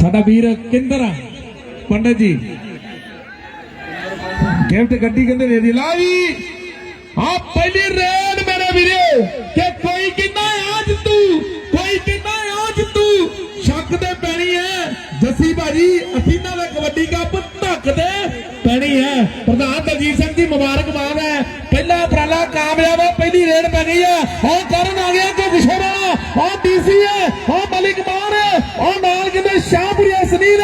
ਸਾਡਾ ਵੀਰ ਕਿੰਦਰ ਪੰਡਤ ਜੀ। ਗਿਫਟ ਗੱਡੀ ਕਹਿੰਦੇ ਦੇ ਦੀ। ਲਾ ਜੀ। ਆ ਪਹਿਲੀ ਰੇਡ ਮੇਰੇ ਵੀਰੇ। ਕਿ ਕੋਈ ਕਿੰਨਾ ਅੱਜ ਤੂੰ ਕੋਈ ਕਹਿੰਦਾ ਅੱਜ ਤੂੰ ਸ਼ੱਕ ਤੇ ਪੈਣੀ ਹੈ। ਜੱਸੀ ਭਾਜੀ, ਅਸੀਂ ਨਾਲ ਕਬੱਡੀ ਕੱਪ ਧੱਕ ਤੇ ਹੈ। ਪ੍ਰਧਾਨ ਦਲਜੀਤ ਸਿੰਘ ਜੀ ਮੁਬਾਰਕਬਾਦ ਹੈ। ਪਹਿਲਾ ਉਪਰਾਲਾ ਕਾਮਯਾਬ ਹੈ, ਪਹਿਲੀ ਰੇਡ ਪੈ ਗਈ ਹੈ। ਉਹ ਕਰਨ ਆ ਗਿਆ ਕੋ ਕਿਸ਼ੋਰਾ ਉਹ ਡੀਸੀ ਹੈ ਉਹ ਮਲਿਕ ਮਾਨ ਉਹ ਨਾਲ ਕਹਿੰਦੇ ਸ਼ਾਹਪੁਰੀਆ ਸੁਨੀਲ।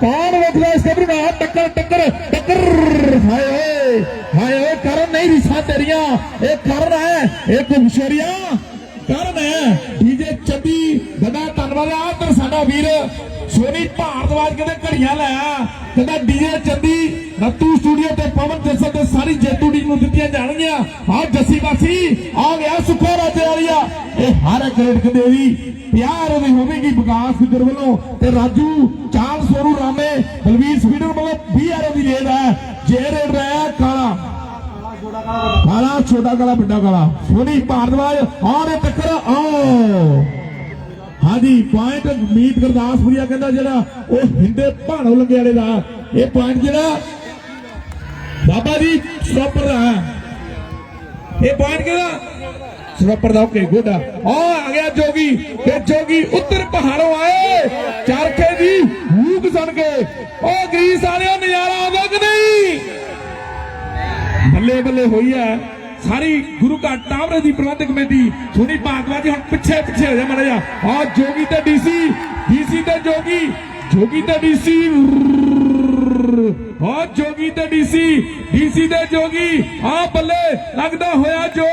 ਕੌਣ ਵੇਖਦਾ ਇਸ ਕਬਰ ਨਾਲ ਟੱਕਰ ਟੱਕਰ ਟੱਕਰ। ਹਾਏ ਓਏ ਹਾਏ ਓਏ, ਕਰਨ ਨਹੀਂ ਰਿਸਾ ਤੇਰੀਆਂ। ਇਹ ਕਰਨ ਹੈ, ਇਹ ਕੁਮਸ਼ੋਰੀਆ ਕਰਨ ਹੈ, ਡੀਜੇ ਚੱਦੀ ਬੜਾ ਧੰਨਵਾਦ। ਆ ਤੇ ਸਾਡਾ ਵੀਰ ਸੋਨੀ ਭਾਰਦਵਾਜ ਕਹਿੰਦੇ ਘੜੀਆਂ ਲਾਇਆ ਕਹਿੰਦਾ ਡੀਜੇ ਚੰਦੀ ਰੱਤੂ ਸਟੂਡੀਓ ਤੇ ਪਵਨ ਜੱਸਾ ਤੇ ਸਾਰੀ ਜੇਤੂ ਟੀਮ ਨੂੰ ਦਿੱਤੀਆਂ ਜਾਣਗੀਆਂ। ਆ ਜੱਸੀ ਬਾਸੀ ਆ ਗਿਆ ਸੁਖੋ ਰਾਜੇ ਵਾਲੀਆ। ਇਹ ਹਰ ਇੱਕ ਰੇਡ ਪਿਆਰ ਉਹਦੀ ਹੋਵੇਗੀ ਵਿਕਾਸ ਫਿਕਰ ਵੱਲੋਂ। ਤੇ ਰਾਜੂ ਚਾਲ ਸੋਰੂ ਰਾਮੇ, ਬਲਵੀਰ ਸਪੀਡਰ ਵੱਲੋਂ 20 ਆਰੋ ਦੀ ਰੇਡ ਹੈ। ਜੇ ਰੇਡ ਰਿਹਾ ਕਾਲਾ। ਕਾਲਾ, ਛੋਟਾ ਕਾਲਾ, ਵੱਡਾ ਕਾਲਾ। ਸੋਨੀ ਭਾਰਦਵਾਜ ਆਹ ਟੱਕਰ ਆਓ ਹਾਂਜੀ ਪੁਆਇੰਟ ਮੀਤ ਗੁਰਦਾਸਪੁਰੀਆ ਕਹਿੰਦਾ ਜਿਹੜਾ ਉਹ ਹਿੰਦੇ ਭਾਣੋ ਲੰਗੇ ਵਾਲੇ ਦਾ ਇਹ ਪੁਆਇੰਟ ਜਿਹੜਾ ਬਾਬਾ ਜੀ ਸਟਾਪਰ ਦਾ ਇਹ ਪੁਆਇੰਟ ਕਿਹਦਾ? ਸਟਾਪਰ ਦਾ ਓਕੇ ਗੁੱਡ ਆ। ਆ ਗਿਆ ਜੋਗੀ ਤੇ ਜੋਗੀ ਉੱਤਰ ਪਹਾੜੋਂ ਆਏ। ਚਰਖੇ ਦੀ ਹੂਕ ਸੁਣ ਕੇ। ਉਹ ਗਰੀਸ ਵਾਲਿਓ, ਨਜ਼ਾਰਾ ਆਉਂਦਾ ਕਿ ਨਹੀਂ? ਬੱਲੇ ਬੱਲੇ ਹੋਈ ਹੈ ਸਾਰੀ ਗੁਰੂ ਘਰ ਟਾਵਰੇ ਦੀ ਪ੍ਰਬੰਧਕ ਕਮੇਟੀ ਸੋਨੀ ਭਾਗਵਾਜੀ ਹੁਣ ਪਿੱਛੇ ਪਿੱਛੇ ਹੋ ਜਾ ਮਾੜਾ ਜਾ ਆ ਜੋਗੀ ਤੇ ਡੀਸੀ ਡੀਸੀ ਤੇ ਜੋਗੀ ਜੋਗੀ ਤੇ ਡੀਸੀ। ਆ ਜੋਗੀ ਤੇ ਡੀਸੀ ਡੀਸੀ ਤੇ ਜੋਗੀ ਆ ਬੱਲੇ ਲੱਗਦਾ ਹੋਇਆ ਜੋ।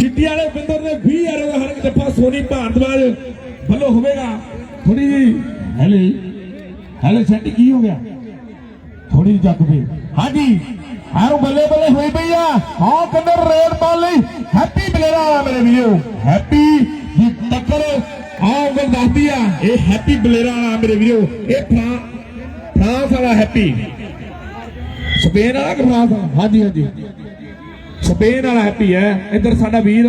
ਚਿੱਟੀ ਵਾਲੇ ਬਿੰਦਰ ਨੇ 20 ਐਰੋ ਦਾ ਜੱਫਾ ਸੋਨੀ ਭਾਰਦਵਾਜ ਵੱਲੋਂ ਹੋਵੇਗਾ। ਥੋੜੀ ਜੀ ਹੈਲੇ ਹੈਲੇ ਸੈਂਟੀ ਕੀ ਹੋ ਗਿਆ? ਥੋੜੀ ਜਿਹੀ ਜੱਗ ਪਈ ਹਾਂਜੀ ਆਰੋ ਬੱਲੇ ਬੱਲੇ ਹੋਈ ਪਈ ਆ। ਹਾਂ, ਕੰਦਰ ਰੇਡ ਪਾਲ। ਲਈ ਹੈਪੀ ਬਲੇਰਾ ਮੇਰੇ ਵੀਰੋ। ਹੈਪੀ ਦੀ ਟੱਕਰ ਆਹ ਉਂਗਲ ਦੱਸਦੀ ਆ। ਇਹ ਹੈਪੀ ਬਲੇਰਾ ਵਾਲਾ ਮੇਰੇ ਵੀਰੋ ਇਹ ਫਰਾਂ ਫਰਾਂਸ ਵਾਲਾ ਹੈਪੀ। ਸਪੇਨ ਵਾਲਾ ਕਿ ਫਰਾਂਸ ਹਾਂਜੀ ਹਾਂਜੀ। ਸਪੇਨ ਵਾਲਾ ਹੈਪੀ ਹੈ। ਇੱਧਰ ਸਾਡਾ ਵੀਰ।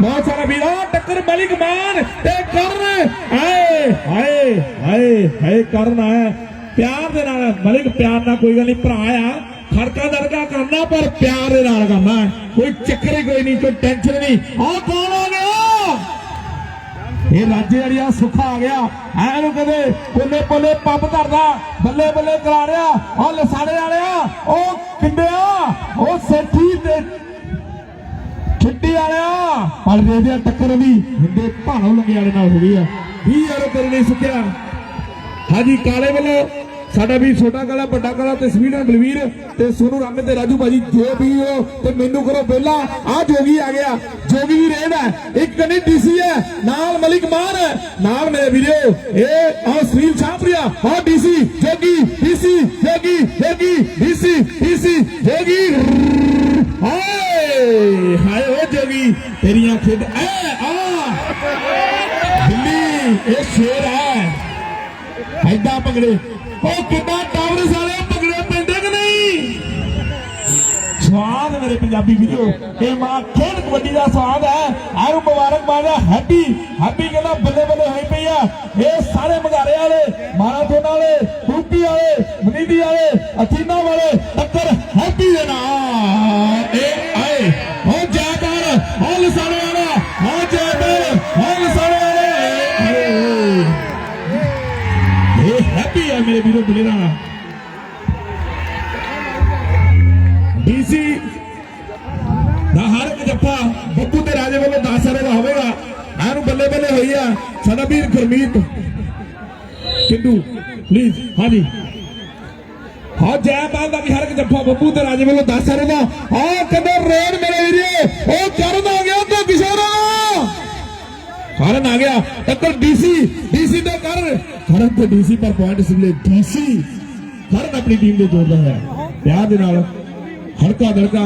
ਬਹੁਤ ਸਾਰਾ ਵੀਰ। ਟੱਕਰ ਮਲਿਕ ਮਾਨ ਤੇ ਕਰਨ ਹਾਏ ਹਾਏ ਹਾਏ ਹਾਏ ਕਰਨ ਆਇਆ। ਪਿਆਰ ਦੇ ਨਾਲ ਮਲਿਕ ਪਿਆਰ ਨਾਲ ਕੋਈ ਗੱਲ ਨਹੀਂ ਭਰਾ ਆ। ਖੜਕਾ ਦਰਗਾ ਕਰਨਾ, ਪਰ ਪਿਆਰ ਦੇ ਨਾਲ ਕਰਨਾ ਕੋਈ ਚੱਕਰ ਹੀ ਕੋਈ ਨਹੀਂ, ਕੋਈ ਟੈਨਸ਼ਨ ਨਹੀਂ। ਆ ਕੌਣ ਆ ਗਿਆ? ਇਹ ਰਾਜੇ ਵਾਲੀਆ ਸੁੱਖਾ ਆ ਗਿਆ। ਐ ਨੂੰ ਕਦੇ ਕੋਲੇ ਕੋਲੇ ਪੰਪ ਧਰਦਾ, ਬੱਲੇ ਬੱਲੇ ਕਰਾ ਰਿਆ ਉਹ ਲਸਾੜੇ ਵਾਲਿਆ, ਉਹ ਕਿੰਡਿਆ ਉਹ ਸੇਠੀ ਤੇ ਛਿੱਟੀ ਵਾਲਿਆ। ਪਰ ਦੇ ਦੇ ਟੱਕਰ ਵੀ ਹਿੰਦੇ ਭਾਣੋ ਲੰਗੇ ਵਾਲੇ ਨਾਲ ਹੋ ਗਈ ਆ। 20 ਯਾਰੋ ਤੇਰੇ ਸੁੱਕਿਆ। ਹਾਂਜੀ, ਕਾਲੇ ਵੱਲੋਂ ਸਾਡਾ ਵੀ ਛੋਟਾ ਕਲਾ ਵੱਡਾ ਕਲਾ ਤਸਵੀਰ ਹੈ ਬਲਵੀਰ ਤੇ ਸੋਨੂ ਰਾਮੇ ਤੇ ਰਾਜੂ ਭਾਜੀ ਜੇ ਵੀ ਹੋ ਤੇ ਮੈਨੂੰ ਕਰੋ ਪਹਿਲਾ ਆ ਜੋਗੀ ਆ ਗਿਆ। ਜੋਗੀ ਵੀ ਰੇਡ ਇੱਕ ਕਨੀ ਡੀਸੀ ਹੈ ਨਾਲ ਮਲਿਕ ਮਾਨ। ਨਾਲ ਮੇਰੇ ਵੀਰੋ, ਇਹ ਆ ਸੁਨੀਲ ਸ਼ਾਹਪੁਰੀਆ ਆ ਡੀਸੀ, ਜੋਗੀ ਡੀਸੀ, ਜੋਗੀ ਜੋਗੀ, ਡੀਸੀ ਡੀਸੀ, ਜੋਗੀ। ਹਾਏ ਹਾਏ ਓ ਜੋਗੀ, ਤੇਰੀਆਂ ਖੇਡ ਐ, ਆ। ਦਿੱਲੀ ਇਹ ਸ਼ੇਰ ਹੈ। ਐਡਾ ਪਗੜੇ ਉਹ ਕਿੱਦਾਂ ਟਾਵਰ ਸਾਲੇ ਪਗੜੇ ਪੈਂਦੇ ਕਿ ਨਹੀਂ? ਸਵਾਦ ਮੇਰੇ ਪੰਜਾਬੀ ਵੀਰੋ। ਇਹ ਮਾਂ ਖੇਡ ਕਬੱਡੀ ਦਾ ਸਵਾਦ ਹੈ। ਆਰੂ ਮੁਬਾਰਕਬਾਦ ਹੈ ਹੈਪੀ ਹੈਪੀ ਕਹਿੰਦਾ ਬੱਲੇ ਬੱਲੇ ਹੋਈ ਪਈ ਆ। ਇਹ ਸਾਰੇ ਮਗਾਰੇ ਵਾਲੇ, ਮਾਰਾਥੋਨ ਵਾਲੇ ਟੂਪੀ ਵਾਲੇ, ਮਨੀਦੀ ਵਾਲੇ, ਅਥੀਨਾ ਵਾਲੇ ਟੱਕਰ ਹੈਪੀ ਦੇ ਨਾਲ। ਮੇਰੇ ਵੀਰੋ ਬਲੇਰਾ ਡੀਸੀ ਦਾ ਹਰ ਜੱਫਾ ਬੱਬੂ ਤੇ ਰਾਜੇ ਵੱਲੋਂ 10 ਸਾਰੇ ਦਾ ਹੋਵੇਗਾ। ਐਨੂੰ ਬੱਲੇ ਬੱਲੇ ਹੋਈ ਆ। ਸਾਡਾ ਵੀਰ ਗੁਰਮੀਤ ਕਿੰਦੂ ਪਲੀਜ਼ ਹਾਂਜੀ। ਹਾਂ, ਜੈ ਬਾਲ ਦਾ ਵੀ ਹਰ ਇੱਕ ਜੱਫਾ ਬੱਬੂ ਤੇ ਰਾਜੇ ਵੱਲੋਂ 10 ਸਾਰੇ ਦਾ। ਹਾਂ ਕਹਿੰਦੇ ਰੇਡ ਮੇਰੇ ਵੀਰੇ। ਉਹ ਕਰਨ ਫਾਰਨ ਆ ਗਿਆ। ਟੱਕਰ ਡੀਸੀ ਡੀਸੀ ਦੇ ਕਰ। ਫਾਰਨ ਤੇ ਡੀਸੀ ਪਰ ਪੁਆਇੰਟ ਸਿਵਲੇ ਡੀਸੀ ਫਾਰਨ ਆਪਣੀ ਟੀਮ ਦੇ ਜੋੜਦਾ ਹੈ। ਪਿਆਰ ਦੇ ਨਾਲ ਹਲਕਾ ਦਲਕਾ,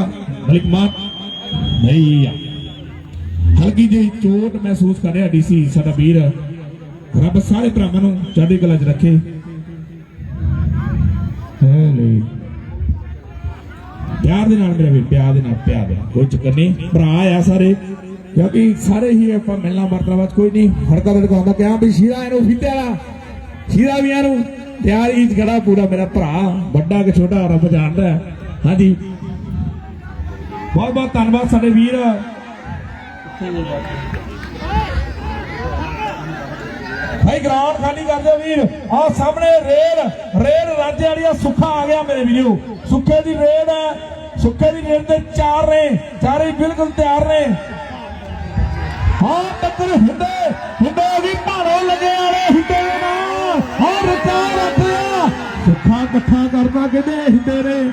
ਮਲਿਕ ਮਾਤ ਨਹੀਂ ਆ। ਹਲਕੀ ਜਿਹੀ ਚੋਟ ਮਹਿਸੂਸ ਕਰ ਰਿਹਾ ਡੀਸੀ ਸਾਡਾ ਵੀਰ। ਰੱਬ ਸਾਰੇ ਭਰਾਵਾਂ ਨੂੰ ਚੜ੍ਹਦੀ ਕਲਾ 'ਚ ਰੱਖੇ। ਹੈਲੇ। ਪਿਆਰ ਦੇ ਨਾਲ ਮੇਰੇ ਵੀ ਪਿਆਰ ਦੇ ਨਾਲ ਪਿਆਰ ਦੇ ਕੋਈ ਚੱਕਰ ਨਹੀਂ। ਭਰਾ ਆ ਸਾਰੇ। ਕਿਉਂਕਿ ਸਾਰੇ ਹੀ ਆਪਾਂ ਮਿਲਣਾ ਵਰਤਣਾ ਕੋਈ ਨਹੀਂ। ਹੜਕਾ ਦੇ ਕਹਿੰਦਾ ਕਿਹਾ ਵੀ ਸ਼ੀਰਾ ਇਹਨੂੰ ਫਿੱਤੇ ਵਾਲਾ। ਸ਼ੀਰਾ ਵੀ ਇਹਨੂੰ ਤਿਆਰ ਹੀ ਖੜਾ ਪੂਰਾ ਮੇਰਾ ਭਰਾ। ਵੱਡਾ ਕਿ ਛੋਟਾ, ਰੱਬ ਜਾਣਦਾ ਹਾਂਜੀ। ਬਹੁਤ ਬਹੁਤ ਧੰਨਵਾਦ ਸਾਡੇ ਵੀਰ। ਭਾਈ, ਗਰਾਊਂਡ ਖਾਲੀ ਕਰ ਦਿਓ ਵੀਰ। ਆ ਸਾਹਮਣੇ ਰੇਲ ਰੇਲ ਰਾਜੇ ਵਾਲੀਆ ਸੁੱਖਾ ਆ ਗਿਆ ਮੇਰੇ ਵੀਰੋ। ਸੁੱਖੇ ਦੀ ਰੇਲ ਹੈ। ਸੁੱਖੇ ਦੀ ਰੇਲ ਤੇ ਚਾਰ ਨੇ। ਚਾਰੇ ਬਿਲਕੁਲ ਤਿਆਰ ਨੇ। ਹਾਂ ਟੱਕਰ ਹੁੰਦੇ ਹੁੰਦੇ ਵੀ ਭਾਰੋ ਲੱਗੇ ਵਾਲੇ ਹੁੰਦੇ ਨਾ ਹਾਂ ਰਚਾ ਰੱਖਿਆ ਸੁੱਖਾ ਇਕੱਠਾ ਕਰਦਾ ਕਹਿੰਦੇ ਹੁੰਦੇ ਨੇ?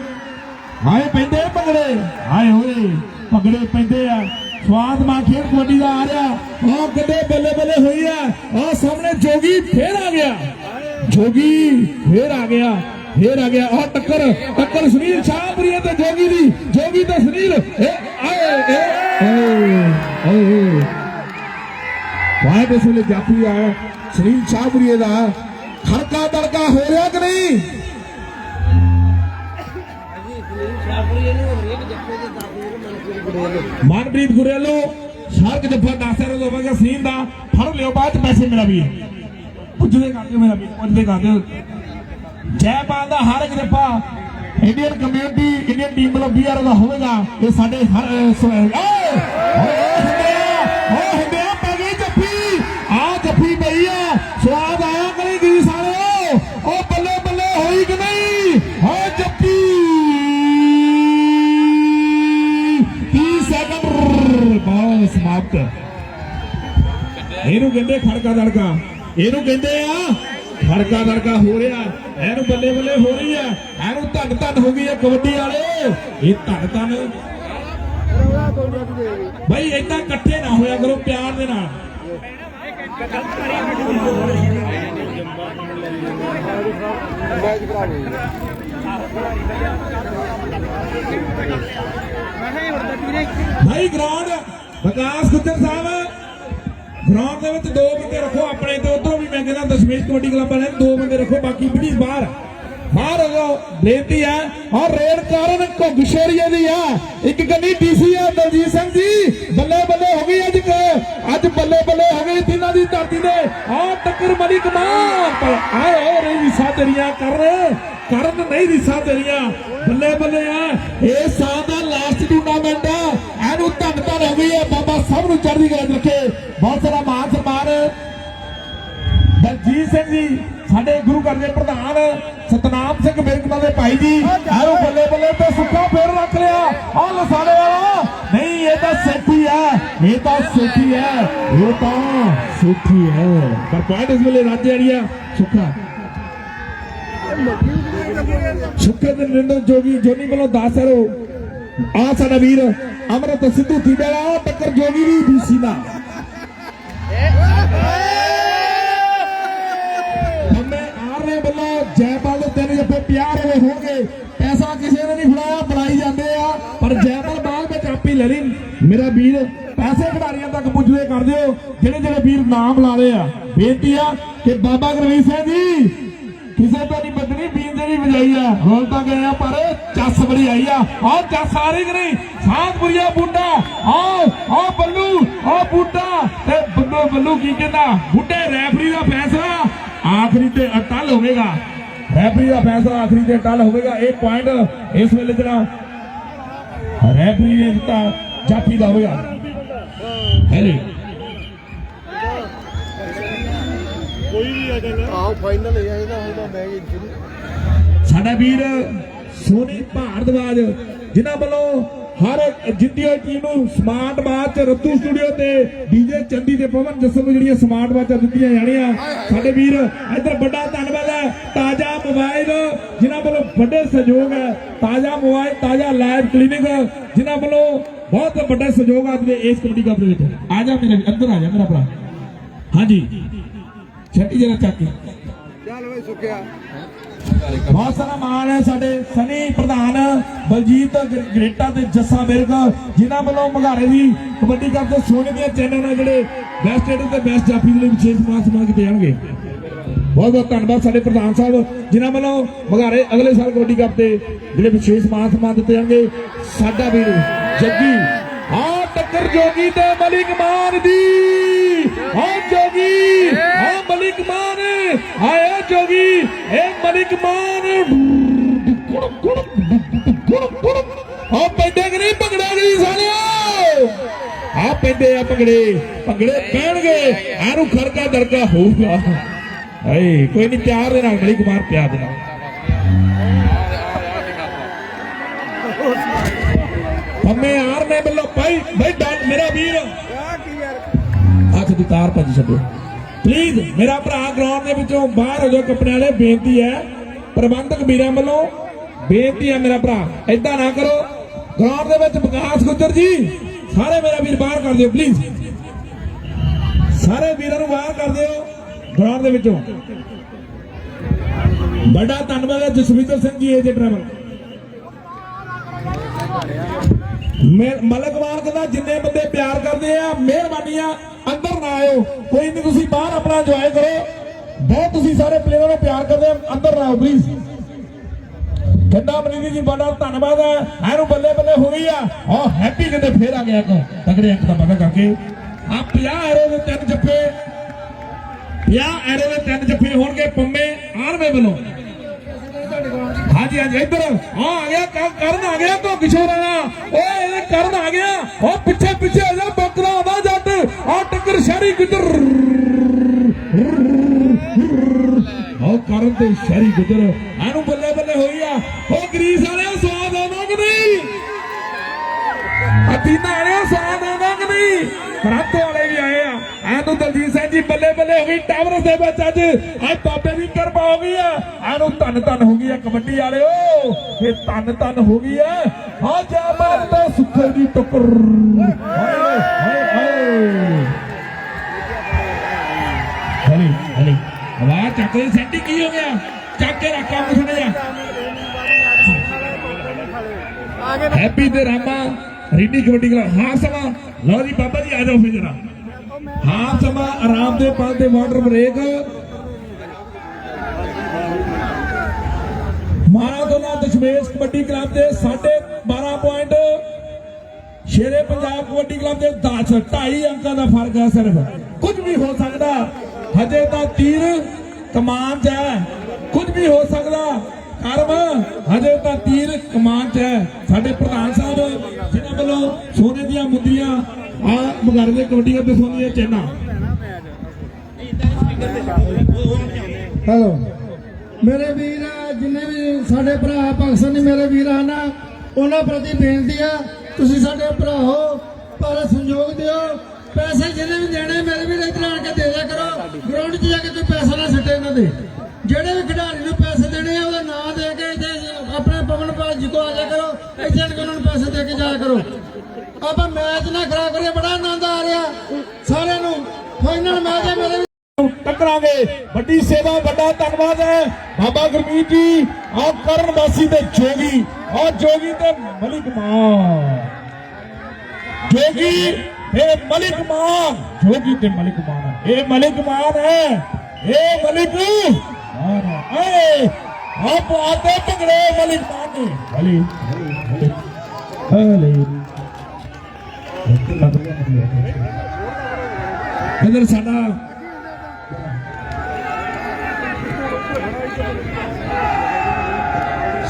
ਹਾਏ, ਪੈਂਦੇ ਭੰਗੜੇ। ਹਾਏ ਹੋਏ, ਭੰਗੜੇ ਪੈਂਦੇ ਆ। ਸਵਾਦ ਮਾ ਖੇਡ ਕਬੱਡੀ ਦਾ ਆ ਰਿਹਾ। ਆਹ ਕਿੱਡੇ ਬੱਲੇ ਬੱਲੇ ਹੋਈ ਆ। ਆਹ ਸਾਹਮਣੇ ਜੋਗੀ ਫੇਰ ਆ ਗਿਆ। ਜੋਗੀ ਫੇਰ ਆ ਗਿਆ। ਫੇਰ ਆ ਗਿਆ। ਆਹ ਟੱਕਰ ਟੱਕਰ ਸੁਨੀਲ ਸ਼ਾਹਪੁਰੀਆ ਤੇ ਜੋਗੀ ਦੀ। ਜੋਗੀ ਤੇ ਸੁਨੀਲ, ਇਹ ਆਏ, ਇਹ ਓਏ ਓਏ ਵਾਹ ਦੇ ਸੁਲੇ ਜਾਫੀ ਆਇਆ ਦਾ ਖੜਕਾ ਤੜਕਾ ਹੋ ਰਿਹਾ ਕਿ ਨਹੀਂ? ਮਨਪ੍ਰੀਤ ਗੁਰੇਲੋ ਸ਼ਾਰਕ ਜੱਫਾ ਦਾਸਰ ਹੋਵੇਗਾ ਸੀਨ ਦਾ। ਫੜ ਲਿਓ, ਬਾਅਦ ਚ ਪੈਸੇ ਮੇਰਾ ਵੀ ਪੁੱਜਦੇ ਕਰਦੇ ਮੇਰਾ ਵੀਰ ਪੁੱਛਦੇ ਕਰਦੇ ਜੈ ਪਾਲ ਦਾ ਹਰ ਇੱਕ ਜੱਫਾ ਇੰਡੀਅਨ ਕਮਿਊਨਿਟੀ ਇੰਡੀਅਨ ਟੀਮ ਵੱਲੋਂ ਬੀਆਰ ਦਾ ਹੋਵੇਗਾ। ਇਹ ਸਾਡੇ ਹਰ ਓਏ ਓਏ ਹਿੰਦਿਆ ਓ ਹਿੰਦਿਆ ਸਮਾਪਤ ਇਹਨੂੰ ਕਹਿੰਦੇ ਖੜਕਾ ਦੜਕਾ। ਇਹਨੂੰ ਕਹਿੰਦੇ ਆ ਖੜਕਾ ਦੜਕਾ ਹੋ ਰਿਹਾ। ਇਹਨੂੰ ਬੱਲੇ ਬੱਲੇ ਹੋ ਰਹੀ ਆ। ਇਹਨੂੰ ਧੰਨ ਧੰਨ ਹੋ ਗਈ ਆ ਕਬੱਡੀ ਵਾਲੇ। ਇਹ ਧੰਨ ਧੰਨ। ਭਾਈ ਏਦਾਂ ਇਕੱਠੇ ਨਾ ਹੋਇਆ ਕਰੋ ਪਿਆਰ ਦੇ ਨਾਲ। ਭਾਈ ਗਰਾਊਂਡ ਵਿਕਾਸ ਗੁੱਜਰ ਸਾਹਿਬ ਗਰਾਊਂਡ ਦੇ ਵਿੱਚ ਦੋ ਬੰਦੇ ਰੱਖੋ ਆਪਣੇ ਤੇ, ਉਧਰੋਂ ਵੀ ਮੈਂ ਕਹਿੰਦਾ ਦਸ਼ਮੇਸ਼ ਕਬੱਡੀ ਕਲੱਬ ਵਾਲਿਆਂ ਦੋ ਬੰਦੇ ਰੱਖੋ, ਬਾਕੀ ਪਲੀਜ਼ ਬਾਹਰ ਬਾਹਰ ਹੋ ਬੇਨਤੀ ਹੈ, ਔਰ ਰੇਡ ਕਾਰਨ ਘੁੱਗ ਸ਼ੇਰੀਏ ਦੀ ਆ, ਇੱਕ ਕੰਨੀ ਡੀਸੀ ਆ, ਦਲਜੀਤ ਸਿੰਘ ਜੀ, ਬੱਲੇ ਬੱਲੇ ਹੋ ਗਈ ਅੱਜ ਅੱਜ ਬੱਲੇ ਬੱਲੇ ਹੋ ਗਈ ਤਿੰਨਾਂ ਦੀ ਧਰਤੀ ਦੇ ਆ ਟੱਕਰ ਮਲੀ ਕਮਾਲ, ਪਰ ਆਏ ਰਹੀ ਵਿਸਾ ਤੇਰੀਆਂ ਕਰਨ ਨਹੀਂ ਰਿਸਾ ਤੇਰੀਆਂ, ਬੱਲੇ ਬੱਲੇ ਆ, ਇਹ ਸਾਲ ਦਾ ਲਾਸਟ ਟੂਰਨਾਮੈਂਟ ਆ ਇਹਨੂੰ ਹੋ ਗਈ ਹੈ। ਬਾਬਾ ਸਭ ਨੂੰ ਚੜ੍ਹਦੀ ਕਲਾ 'ਚ ਰੱਖੇ ਬਹੁਤ ਸਾਰਾ ਮਾਨ ਸਨਮਾਨ। ਦਲਜੀਤ ਸਿੰਘ ਜੀ, ਸਾਡੇ ਗੁਰੂ ਘਰ ਦੇ ਪ੍ਰਧਾਨ ਸਤਨਾਮ ਸਿੰਘ ਬਿਰਕਨਾ ਦੇ ਭਾਈ ਜੀ, ਆਓ ਬੱਲੇ ਬੱਲੇ ਤੇ ਸੁੱਕਾ ਫੇਰ ਰੱਖ ਲਿਆ। ਆ ਲਸਾਲੇ ਵਾਲਾ। ਨਹੀਂ, ਇਹ ਤਾਂ ਸੇਠੀ ਹੈ। ਇਹ ਤਾਂ ਸੇਠੀ ਹੈ। ਇਹ ਤਾਂ ਸੇਠੀ ਹੈ। ਪਰ ਪੁਆਇੰਟ ਇਸ ਵੇਲੇ ਰਾਜੇ ਵਾਲੀਆ ਸੁੱਕਾ ਸੁੱਕੇ ਦੇ ਨਿੰਦੋ ਜੋਗੀ ਜੋਨੀ ਵੱਲੋਂ ਦਾਸਰੋ ਆ ਸਾਡਾ ਵੀਰ ਅਮਰਤ ਸਿੱਧੂ ਥੀੜਾ ਵਾਲਾ ਟੱਕਰ ਜੋਗੀ ਦੀ ਡੀਸੀ ਦਾ ਹਮੇ ਆਰਨੇ ਵੱਲੋਂ ਜੈਪਾਲ ਦੇ ਤਿੰਨ ਜੱਫੇ ਪਿਆਰ ਹੋਏ ਹੋਣਗੇ ਪੈਸਾ ਕਿਸੇ ਨੇ ਨਹੀਂ ਫੜਾਇਆ ਬੁਲਾਈ ਜਾਂਦੇ ਆ। ਪਰ ਜੈਪਾਲ ਬਾਅਦ ਵਿੱਚ ਆਪੀ ਲੈ ਲਈ। ਮੇਰਾ ਵੀਰ, ਪੈਸੇ ਖਿਡਾਰੀਆਂ ਤੱਕ ਪੁੱਜਦੇ ਕਰ ਦਿਓ ਜਿਹੜੇ ਜਿਹੜੇ ਵੀਰ ਨਾਮ ਲਾ ਰਹੇ ਆ, ਬੇਨਤੀ ਆ ਕਿ ਬਾਬਾ ਗੁਰਵੀਰ ਸਿੰਘ ਜੀ ਕਿਸੇ ਤੋਂ ਨਹੀਂ ਬੱਦਣੀ ਬੀਨ ਦੇ ਨਹੀਂ ਵਜਾਈ ਆ। ਰੋਲ ਤਾਂ ਗਏ ਆ ਪਰ ਚੱਸ ਬੜੀ ਆਈ ਆ। ਆਹ ਚੱਸ ਆ ਰਹੀ ਨਹੀਂ? ਸਾਧਪੁਰੀਆ ਬੁੱਢਾ ਆਓ ਆਹ ਬੱਲੂ ਆਹ ਬੁੱਢਾ ਤੇ ਬੱਲੂ ਬੱਲੂ ਕੀ ਕਹਿੰਦਾ? ਬੁੱਢੇ ਰੈਫਰੀ ਦਾ ਫੈਸਲਾ ਆਖਰੀ ਤੇ ਅਟਲ ਹੋਵੇਗਾ। ਰੈਫਰੀ ਦਾ ਫੈਸਲਾ ਆਖਰੀ ਤੇ ਅਟਲ ਹੋਵੇਗਾ। ਇਹ ਪੁਆਇੰਟ ਇਸ ਵੇਲੇ ਜਿਹੜਾ ਰੈਫਰੀ ਨੇ ਦਿੱਤਾ ਜਾਫੀ ਦਾ ਹੋਇਆ। ਹੈਲੇ। ਆਹ ਫਾਈਨਲ ਹੈ ਇਹਦਾ ਹੁੰਦਾ ਮੈਚ ਸ਼ੁਰੂ। ਸਾਡਾ ਵੀਰ ਸੋਨੀ ਭਾਰਦਵਾਜ ਜਿਨ੍ਹਾਂ ਵੱਲੋਂ ਹਰ ਜਿੱਤੀ ਹੋਈ ਟੀਮ ਨੂੰ ਸਮਾਰਟ ਵਾਚ ਰਤੂ ਸਟੂਡੀਓ ਤੇ ਡੀਜੇ ਚੰਦੀ ਤੇ ਪਵਨ ਜੱਸਲ ਨੂੰ ਜਿਹੜੀਆਂ ਸਮਾਰਟ ਵਾਚਾਂ ਦਿੱਤੀਆਂ ਜਾਣੀਆਂ। ਸਾਡੇ ਵੀਰ ਇੱਧਰ ਵੱਡਾ ਧੰਨਵਾਦ ਹੈ। ਤਾਜ਼ਾ ਮੋਬਾਈਲ ਜਿਨ੍ਹਾਂ ਵੱਲੋਂ ਵੱਡੇ ਸਹਿਯੋਗ ਹੈ। ਤਾਜ਼ਾ ਮੋਬਾਈਲ ਤਾਜ਼ਾ ਲਾਈਵ ਕਲੀਨਿਕ ਜਿਨ੍ਹਾਂ ਵੱਲੋਂ ਬਹੁਤ ਵੱਡਾ ਸਹਿਯੋਗ ਅੱਜ ਦੇ ਇਸ ਕਬੱਡੀ ਕੱਪ ਦੇ ਵਿੱਚ। ਆ ਜਾ ਮੇਰੇ ਅੰਦਰ ਆ ਜਾ ਮੇਰਾ ਭਰਾ। ਹਾਂਜੀ। ਛੱਡੀ ਜਰਾ ਚੱਕ ਚੱਲ ਵੇ ਸੁੱਕਿਆ। ਬਹੁਤ ਸਾਰਾ ਮਾਣ ਹੈ ਸਾਡੇ ਸਨੀ ਪ੍ਰਧਾਨ ਬਲਜੀਤ ਗਰੇਟਾ ਤੇ ਜੱਸਾ ਮਿਰਗ ਜਿਨ੍ਹਾਂ ਵੱਲੋਂ ਮਘਾਰੇ ਦੀ ਕਬੱਡੀ ਕੱਪ ਦੇ ਸੋਨੇ ਦੀਆਂ ਚੈਨਲ ਨਾਲ ਜਿਹੜੇ ਬੈਸਟ ਰੇਡਰ ਤੇ ਬੈਸਟ ਜਾਫੀ ਦੇ ਲਈ ਵਿਸ਼ੇਸ਼ ਮਾਨ ਸਨਮਾਨ ਕੀਤੇ ਜਾਣਗੇ। ਬਹੁਤ ਬਹੁਤ ਧੰਨਵਾਦ ਸਾਡੇ ਪ੍ਰਧਾਨ ਸਾਹਿਬ ਜਿਨ੍ਹਾਂ ਵੱਲੋਂ ਮਗਾਰੇ ਅਗਲੇ ਸਾਲ ਕਬੱਡੀ ਕੱਪ ਤੇ ਜਿਹੜੇ ਵਿਸ਼ੇਸ਼ ਮਾਨ ਸਨਮਾਨ ਦਿੱਤੇ ਜਾਣਗੇ। ਸਾਡਾ ਵੀਰ ਜੱਗੀ ਆ ਜੋਗੀ ਤੇ ਮਲਿਕ ਮਾਨ ਦੀ। ਆ ਜੋਗੀ ਆ ਮਲਿਕ ਮਾਨ। ਆਇਆ ਜੋਗੀ, ਇਹ ਮਲਿਕ ਮਾਨ। ਆ ਪੈਂਦੇ ਕਿ ਨਹੀਂ ਭੰਗੜਾ ਗਰੀ ਸਾਲਿਓ? ਆ ਪੈਂਦੇ ਆ ਭੰਗੜੇ ਭੰਗੜੇ ਪੈਣਗੇ। ਆਨੂੰ ਖਰਕਾ ਦਰਕਾ ਹੋਊਗਾ। ਹਾਏ, ਕੋਈ ਨਹੀਂ, ਪਿਆਰ ਦੇ ਨਾਲ ਮਲੀ ਕੁਮਾਰ ਪਿਆਰ ਦੇ ਨਾਲ। ਹਮੇ ਆਰ ਨੇ ਬੱਲੋ ਭਾਈ ਭਾਈ ਡਾਂਟ ਮੇਰਾ ਵੀਰ। ਆ ਦੀ ਤਾਰ ਭੱਜ ਛੱਡੋ। ਪਲੀਜ਼ ਮੇਰਾ ਭਰਾ ਗਰਾਊਂਡ ਦੇ ਵਿੱਚੋਂ ਬਾਹਰ ਹੋ ਜਾਓ ਕੱਪੜੇ ਵਾਲੇ, ਬੇਨਤੀ ਹੈ। ਪ੍ਰਬੰਧਕ ਵੀਰਾਂ ਵੱਲੋਂ ਬੇਨਤੀ ਹੈ ਮੇਰਾ ਭਰਾ ਐਦਾਂ ਨਾ ਕਰੋ। ਗਰਾਊਂਡ ਦੇ ਵਿੱਚ ਵਿਕਾਸ ਗੁੱਜਰ ਜੀ, ਸਾਰੇ ਮੇਰਾ ਵੀਰ ਬਾਹਰ ਕਰ ਦਿਓ ਪਲੀਜ਼ ਸਾਰੇ ਵੀਰਾਂ ਨੂੰ ਬਾਹਰ ਕਰ ਦਿਓ ਗਰਾਊਂਡ ਦੇ ਵਿੱਚੋਂ। ਵੱਡਾ ਧੰਨਵਾਦ ਹੈ ਜਸਵਿੰਦਰ ਸਿੰਘ ਜੀ ਏਜੇ ਡਰਾਈਵਰ ਮੈਂ ਕਹਿੰਦਾ ਜਿੰਨੇ ਬੰਦੇ ਪਿਆਰ ਕਰਦੇ ਆ, ਮਿਹਰਬਾਨੀਆਂ, ਅੰਦਰ ਨਾ ਆਇਓ। ਕੋਈ ਨਹੀਂ ਤੁਸੀਂ ਬਾਹਰ ਆਪਣਾ ਇੰਜੋਏ ਕਰੋ। ਬਹੁਤ ਤੁਸੀਂ ਸਾਰੇ ਪਲੇਅਰਾਂ ਨੂੰ ਪਿਆਰ ਕਰਦੇ ਆ, ਅੰਦਰ ਨਾ ਆਓ ਪਲੀਜ਼ ਕਹਿੰਦਾ ਮਨੀਦੀ ਜੀ ਬੜਾ ਧੰਨਵਾਦ ਹੈ। ਐਨੂੰ ਬੱਲੇ ਬੱਲੇ ਹੋ ਗਈ ਆ। ਉਹ ਹੈਪੀ ਕਹਿੰਦੇ ਫੇਰ ਆ ਗਿਆ ਕੋ ਤਗੜੇ ਅੰਕ ਦਾ ਪਤਾ ਕਰਕੇ। ਆ 50 ਐਰੋ ਦੇ ਤਿੰਨ ਜੱਫੇ। 50 ਐਰੋ ਦੇ ਤਿੰਨ ਜੱਫੇ ਹੋਣਗੇ ਪੰਮੇ ਆਰਵੇਂ ਵੱਲੋਂ। ਹਾਂਜੀ ਹਾਂਜੀ, ਇੱਧਰ। ਆ ਆ ਗਿਆ ਕ- ਕਰਨ ਆ ਗਿਆ ਕੋ ਕਿਸ਼ੋਰਾਣਾ ਓਏ ਇਹ ਕਰਨ ਆ ਗਿਆ। ਉਹ ਪਿੱਛੇ ਪਿੱਛੇ ਆ ਜਾ, ਬੱਕਰਾ ਆਵਾ ਜੱਟ। ਆ ਟੱਕਰ ਸ਼ਹਿਰੀ ਗੁੱਜਰ। ਉਹ ਕਰਨ ਤੇ ਸ਼ਹਿਰੀ ਗੁੱਜਰ। ਇਹਨੂੰ ਬੱਲੇ ਬੱਲੇ ਹੋਈ ਆ। ਉਹ ਗਰੀਸ ਵਾਲਿਓ, ਸਵਾਦ ਆਉਂਦਾ ਕਿ ਨਹੀਂ? ਸਵਾਦ ਆਉਂਦਾ ਕਿ ਨਹੀਂ ਪ੍ਰਾਂਤੋ ਵਾਲੇ ਵੀ ਆਏ ਆ। ਐਨੂੰ ਦਲਜੀਤ ਸਿੰਘ ਜੀ ਬੱਲੇ ਬੱਲੇ ਹੋ ਗਈ ਟਾਵਰ ਦੇ ਵਿੱਚ ਅੱਜ। ਅੱਜ ਬਾਬੇ ਦੀ ਕਿਰਪਾ ਹੋ ਗਈ ਆ। ਐਨੂੰ ਧੰਨ ਧੰਨ ਹੋ ਗਈ ਆ ਕਬੱਡੀ ਵਾਲਿਓ। ਇਹ ਧੰਨ ਧੰਨ ਹੋ ਗਈ ਆ। ਹਾਂ ਜਾ ਬਾਤ ਤਾਂ ਸੁੱਖੇ ਦੀ ਟੱਕਰ। ਹਾਏ ਹਾਏ ਹਾਏ ਹਲੀ ਹਲੀ। ਆਵਾਜ਼ ਚੱਕ ਦੇ ਸੈਂਟੀ ਕੀ ਹੋ ਗਿਆ? ਚੱਕ ਕੇ ਰੱਖ ਜਾ। ਹੈਪੀ ਤੇ ਰਾਮਾ। ਰੀਡੀ ਕਬੱਡੀ ਕਲੱਬ ਹਾਂ ਸਮਾਂ। ਲਓ ਜੀ, ਬਾਬਾ ਜੀ, ਆ ਜਾਓ ਫਿਰ ਜਰਾ। ਹਾਂ ਸਮਾਂ, ਆਰਾਮ ਦੇ ਪਲ ਤੇ water break. Maradona Dashmesh kabaddi club ਦੇ 12.5 ਪੁਆਇੰਟ ਸ਼ੇਰੇ ਪੰਜਾਬ ਕਬੱਡੀ ਕਲੱਬ ਦੇ 10 2.5 ਅੰਕਾਂ ਦਾ ਫ਼ਰਕ ਹੈ ਸਿਰਫ। ਕੁਝ ਵੀ ਹੋ ਸਕਦਾ, ਹਜੇ ਤਾਂ ਤੀਰ ਕਮਾਨ 'ਚ ਹੈ। ਕੁਝ ਵੀ ਹੋ ਸਕਦਾ ਕਰਮ ਹਜੇ ਤਾਂ ਤੀਰ ਕਮਾਨ 'ਚ ਹੈ। ਸਾਡੇ ਪ੍ਰਧਾਨ ਸਾਹਿਬ, ਜਿਨ੍ਹਾਂ ਵੱਲੋਂ ਸੋਨੇ ਦੀਆਂ ਮੁੰਦਰੀਆਂ ਆ ਮਗਰ ਦੇ ਕਬੱਡੀ ਦੇ ਸੋਨੇ ਦੀਆਂ ਹੈਲੋ। ਮੇਰੇ ਵੀਰ, ਜਿੰਨੇ ਵੀ ਸਾਡੇ ਭਰਾ ਪਾਕਿਸਤਾਨੀ ਮੇਰੇ ਵੀਰ ਹਨ, ਉਹਨਾਂ ਪ੍ਰਤੀ ਬੇਨਤੀ ਆ, ਤੁਸੀਂ ਸਾਡੇ ਭਰਾ ਹੋ, ਪਰ ਸੰਯੋਗ ਦਿਓ। ਪੈਸੇ ਜਿਹਨੇ ਵੀ ਦੇਣੇ, ਮੇਰੇ ਵੀਰ ਇੱਧਰ ਆਣ ਕੇ ਦੇ ਦਿਆ ਕਰੋ। ਗਰਾਊਂਡ 'ਚ ਜਾ ਕੇ ਕੋਈ ਪੈਸਾ ਨਾ ਸਿੱਟੇ ਇਹਨਾਂ ਦੇ। ਜਿਹੜੇ ਵੀ ਖਿਡਾਰੀ ਨੂੰ ਪੈਸੇ ਦੇਣੇ ਆ, ਉਹਦਾ ਨਾਂ ਦੇ ਕੇ ਇੱਥੇ ਆਪਣੇ ਪਵਨਪਾਲ ਜੀ ਕੋ ਆ ਜਾ ਕਰੋ, ਇੱਥੇ ਉਹਨਾਂ ਨੂੰ ਪੈਸੇ ਦੇ ਕੇ ਜਾਇਆ ਕਰੋ। ਆਪਾਂ ਮੈਚ ਨਾ ਖਰਾਬ ਕਰੀਏ, ਬੜਾ ਆਨੰਦ ਆ ਰਿਹਾ ਸਾਰਿਆਂ ਨੂੰ। ਫਾਈਨਲ ਮੈਚ ਹੈ ਮੇਰੇ ਵੀਰ। ਵੱਡੀ ਸੇਵਾ, ਵੱਡਾ ਧੰਨਵਾਦ ਹੈ। ਬਾਬਾ ਗੁਰਮੀਤ ਜੀ, ਆ ਕਰਨ ਵਾਸੀ ਤੇ ਜੋਗੀ, ਆ ਜੋਗੀ ਤੇ ਮਲਿਕ ਮਾਨ। ਜੋਗੀ ਇਹ ਮਲਿਕ ਮਾਨ। ਜੋਗੀ ਤੇ ਮਲਿਕ ਮਾਨ। ਇਹ ਮਲਿਕ ਮਾਨ ਹੈ। ਇਹ ਮਲਿਕ ਮਾਨ ਹੈ ਏ ਆਪ ਆਤੇ ਪਕੜੇ ਮਲਿਕ ਮਾਨ ਨੇ ਹਲੀ ਹਲੀ।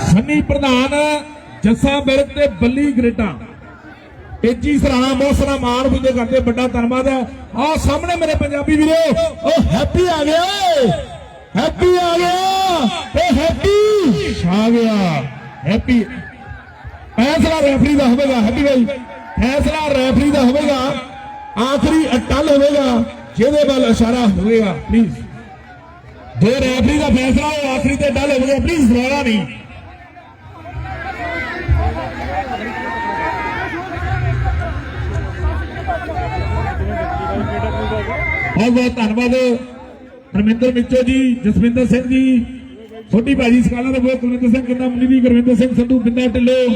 ਸੰਨੀ ਪ੍ਰਧਾਨ, ਜੱਸਾ ਬਿਰਕ ਤੇ ਬੱਲੀ ਗਰੇਟਾਂ। ਤੇਜੀ ਸਰਾਣਾ ਮੋਸਨਾ ਮਾਣ ਪੁੱਜੇ ਕਰਦੇ, ਵੱਡਾ ਧੰਨਵਾਦ ਹੈ। ਆ ਸਾਹਮਣੇ ਮੇਰੇ ਪੰਜਾਬੀ ਵੀਰੋ, ਉਹ ਹੈਪੀ ਆ ਗਿਆ ਹੈਪੀ ਆ ਗਿਆ ਇਹ ਹੈਪੀ ਛਾ ਗਿਆ ਹੈਪੀ ਫੈਸਲਾ ਰੈਫਰੀ ਦਾ ਹੋਵੇਗਾ ਹੈਪੀ ਭਾਈ ਫੈਸਲਾ ਰੈਫਰੀ ਦਾ ਹੋਵੇਗਾ ਆਖਰੀ ਅਟਲ ਹੋਵੇਗਾ ਜਿਹਦੇ ਵੱਲ ਇਸ਼ਾਰਾ ਹੋਵੇਗਾ ਪਲੀਜ਼ ਜੇ ਰੈਫਰੀ ਦਾ ਫੈਸਲਾ ਉਹ ਆਖਰੀ ਤੇ ਡਲ ਹੋਵੇਗਾ ਪਲੀਜ਼ ਰੌਲਾ ਨਹੀਂ ਬਹੁਤ ਬਹੁਤ ਧੰਨਵਾਦ ਪਰਮਿੰਦਰ ਮਿੱਚੋ ਜੀ ਜਸਵਿੰਦਰ ਸਿੰਘ ਜੀ ਛੋਟੀ ਭਾਜੀ ਸਕਾਲਾ ਦੇ ਬਹੁਤ ਕੁਲਵਿੰਦਰ ਸਿੰਘ ਕਿੰਨਾ ਮਨੀ ਦੀ ਗੁਰਵਿੰਦਰ ਸਿੰਘ ਸੰਧੂ ਬਿੰਦਾ ਢਿੱਲੋਂ